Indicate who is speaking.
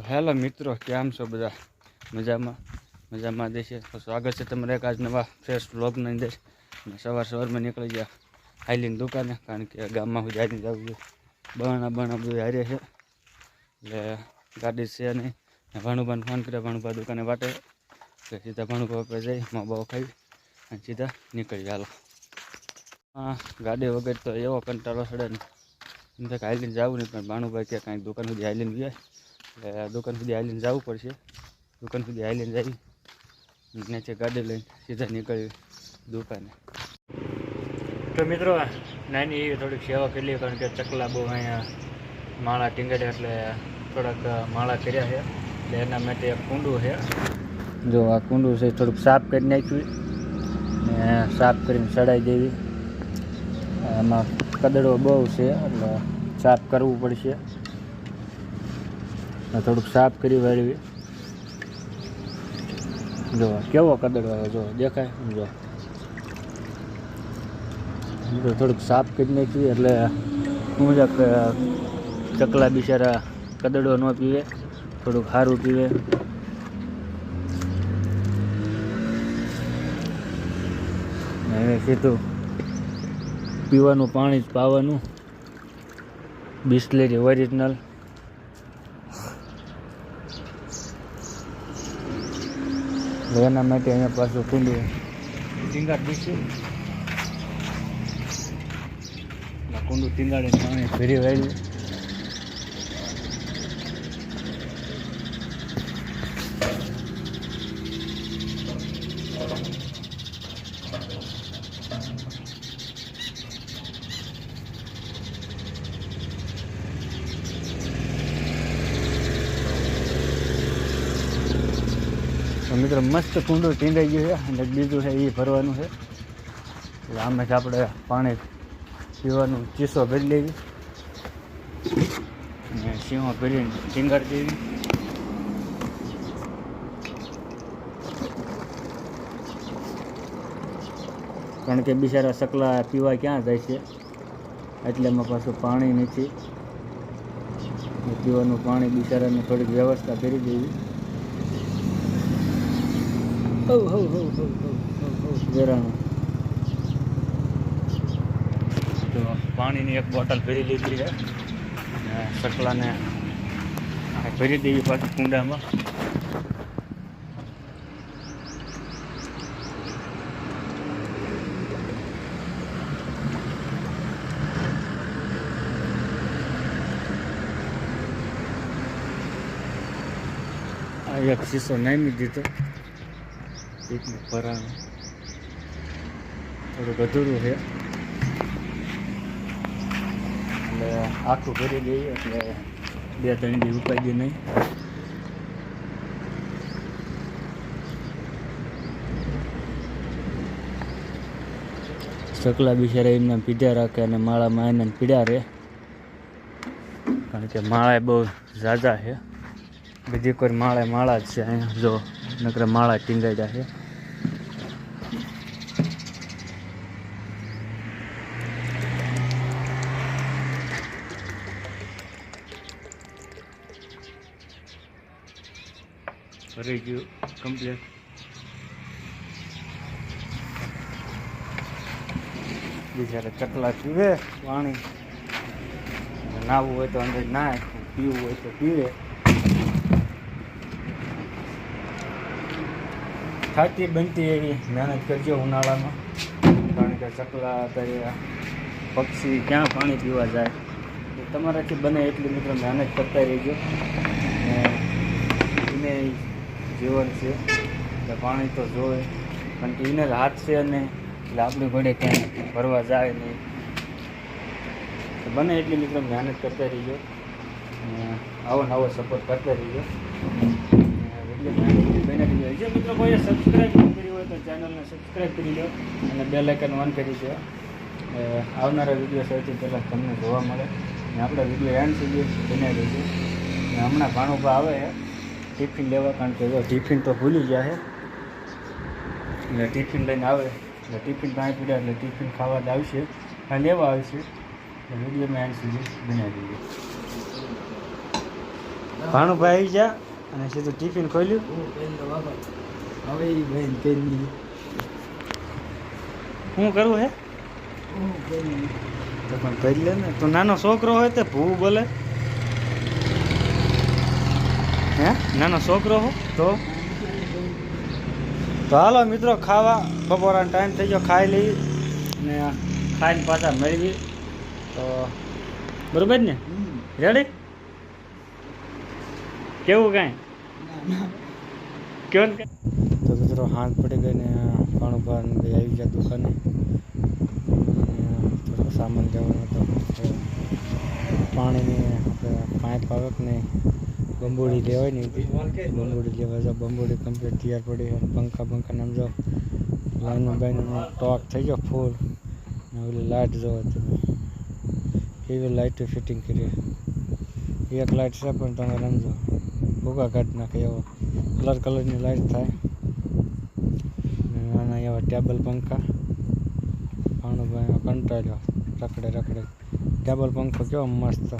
Speaker 1: તો હેલો મિત્રો, કેમ છો બધા? મજામાં? મજામાં દેશે તો સ્વાગત છે તમારે એક આજ નવા ફ્રેશ બ્લોગની અંદર. સવાર સવારમાં નીકળી ગયા હાઈલીની દુકાને, કારણ કે ગામમાં હું જઈને જવું છું. બણા બણા બધું હારે છે. એટલે ગાડી છે નહીં ભાણુભાને ફોન કર્યો. ભાણુભા દુકાને વાટે. એટલે સીધા ભાણુભા પર જઈ, મા બાવ ખાઈ અને સીધા નીકળી ગયા. હા ગાડી વગર તો એવો કંટાળો ચડે ને. એમ તો હાઈલીને જવું નહીં, પણ ભાણુભાઈ કે કાંઈક દુકાન સુધી હાઈલીને ગયા. એટલે દુકાન સુધી હાલીને જવું પડશે. દુકાન સુધી હાલીને જઈ નીચે ગાડી લઈને સીધા નીકળ્યું દુકાને. તો મિત્રો નાની એવી થોડીક સેવા કરી કારણ કે ચકલા બહુ અહીંયા માળા ટીંગાડ્યા એટલે થોડાક માળા કર્યા છે. એટલે એના માટે કુંડું છે. જો આ કુંડું છે થોડુંક સાફ કરી નાખ્યું ને સાફ કરીને સડાઈ દેવી. એમાં કદડો બહુ છે, એટલે સાફ કરવું પડશે. થોડુંક સાફ કરી વાળવી. જો, કેવો કદડો જો, દેખાય? જો. થોડુંક સાફ કરી નાખ્યું એટલે હું જ ચકલા બિચારા કદડો ન પીવે, થોડુંક સારું પીવે. હવે સીધું પીવાનું પાણી જ પાવાનું. Bisleri original. એના માટે અહીંયા પાછું કુંડું. ટીંગાડ દઈશું કુંડું ટીંગાડીને પાણી ફેરી વાળ્યું મિત્રો મસ્ત કુંડું ટીંગાઈ ગયું છે અને બીજું છે એ ભરવાનું છે. એટલે આમે જ આપણે પાણી પીવાનું ચીસો ભરી લેવી અને સીમો ભરીને ટીંગાડી દેવી. કારણ કે બિચારા સકલા પીવા ક્યાં જાય છે? એટલે એમાં પાછું પાણી નથી. પીવાનું પાણી બિચારાને થોડીક વ્યવસ્થા કરી દેવી. હો હો હો હો હો હો હો. જરાણું તો પાણીની એક બોટલ ભરી લીધી છે. અને સકલાને ભરી દેવી પાછી કુંડામાં. આ એક શીશો નામી દીધો. એકનું ભરાણું થોડુંક અધૂરું છે. એટલે આખું ભરી દઈએ એટલે બે ત્રણ દી ઉપાડી નહીં. સકલા બિચારા એમને પીધા રાખે અને માળામાં એને પીડ્યા રહે. કારણ કે માળા બહુ ઝાઝા છે. બીજી કોઈ માળે માળા જ છે અહીંયા, જો નકરે માળા ટીંગાડ્યા છે. ભરી ગયું કમ્પ્લીટ બિચારા ચકલા પીવે, પાણી. અને નાહવું હોય તો અંદર નાય પીવું હોય તો પીવે. થાતી બનતી એવી મહેનત કરજો ઉનાળામાં. કારણ કે ચકલા અત્યારે પક્ષી ક્યાં પાણી પીવા જાય? તો તમારાથી બને એટલી મિત્રો મહેનત કરતા રહેજો. ને એને જીવન છે. એટલે પાણી તો જોવે. કારણ કે હાથ છે અને એટલે આપણી ઘોડે ક્યાંય ફરવા જાય નહીં. બને એટલી મિત્રો મહેનત કરતા રહીજો. અને આવો નવો સપોર્ટ કરતા રહીજો. જે મિત્રો કોઈએ સબસ્ક્રાઈબ ન કરી હોય તો ચેનલને સબસ્ક્રાઈબ કરી લો. અને બે લાઇકન ઓન કરી દો. આવનારા વીડિયો સૌથી પહેલાં તમને જોવા મળે. અને આપણા વીડિયો એન્ડ સુધી બનાવી દઈશું અને હમણાં ભાણુભા આવે. ટિફિન લેવા કારણ કે જો ટિફિન તો ભૂલી ગયા છે. એટલે ટિફિન લઈને આવે. એટલે ટિફિન પાણી પીડ્યા એટલે ટિફિન ખાવા આવશે. અને લેવા આવશે. એટલે વીડિયો મેં સુધી બનાવી દઈએ ભાણુભાઈ આવી ગયા અને સીધું ટિફિન ખોલ્યું.
Speaker 2: હવે બેન કરી
Speaker 1: શું કરવું હે તો પણ કરી લે ને. તું નાનો છોકરો હોય તો ભૂ બોલે હે નાનો છોકરો હો. તો? તો હાલો મિત્રો ખાવા બપોરાનો ટાઈમ થઈ ગયો ખાઈ લઈ ને ખાઈને પાછા મેળવી તો બરોબર ને? રેડી કેવું કાંઈ? કેવું ને? તો મિત્રો હાથ પડી ગઈ ને પાણું પાન બે આવી ગયા દુકાને. થોડો સામાન લેવાનો હતો. પાણીની આપણે પાઇપ આવે કે નહીં? બંબોડી લેવાય ને બંબોડી લેવા જાવ બંબોડી કમ્પ્લીટ તૈયાર પડી અને પંખા પંખા નામ જાઓ. લાઈનમાં બાઈનો ટોક થઈ ગયો ફૂલ ને ઓલી લાઇટ જોવો તમે. એવી લાઇટ ફિટિંગ કરી એક લાઇટ છે પણ તમે રમજો ભૂગા કાઢ નાખે એવો. કલર કલરની લાઇટ થાય. નાના એવા ટેબલ પંખા. ભાણુભાઈ કંટાળ્યો. રખડે રખડે. ટેબલ પંખો કેવો મસ્ત.